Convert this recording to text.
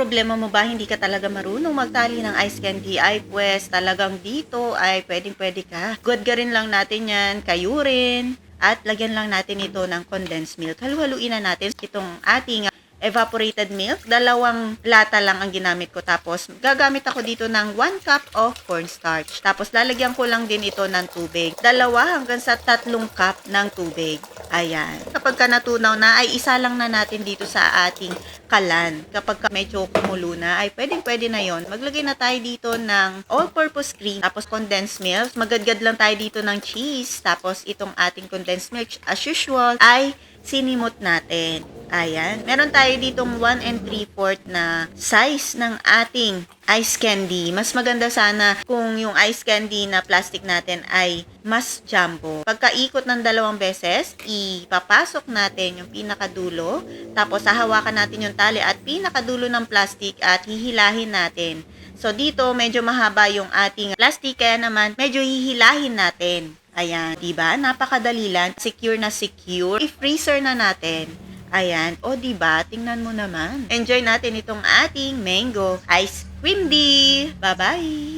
problema mo ba hindi ka talaga marunong magtali ng ice candy ay pues talagang dito ay pwedeng pwede ka. Good ka rin lang natin yan, kayo rin. At lagyan lang natin ito ng condensed milk. Halu-haluin na natin itong ating evaporated milk. Dalawang lata lang ang ginamit ko. Tapos, gagamit ako dito ng 1 cup of cornstarch. Tapos, lalagyan ko lang din ito ng tubig. Dalawa hanggang sa tatlong cup ng tubig. Ayan. Kapag ka natunaw na, ay isa lang na natin dito sa ating kalan. Kapag ka medyo kumulo na, ay pwedeng pwede na yon. Maglagay na tayo dito ng all-purpose cream. Tapos, condensed milk. Magadgad lang tayo dito ng cheese. Tapos, itong ating condensed milk, as usual, ay sinimot natin. Ayan. Meron tayo ditong 1 and 3 4 na size ng ating ice candy. Mas maganda sana kung yung ice candy na plastic natin ay mas jumbo. Pagkaikot ng dalawang beses, ipapasok natin yung pinakadulo. Tapos, hahawakan natin yung tali at pinakadulo ng plastic at hihilahin natin. So, dito, medyo mahaba yung ating plastic. Kaya naman, medyo hihilahin natin. Ayan, 'di ba? Napakadali lang, secure na secure. I-freezer na natin. Ayan, o 'di ba? Tingnan mo naman. Enjoy natin itong ating mango ice cream di. Bye-bye.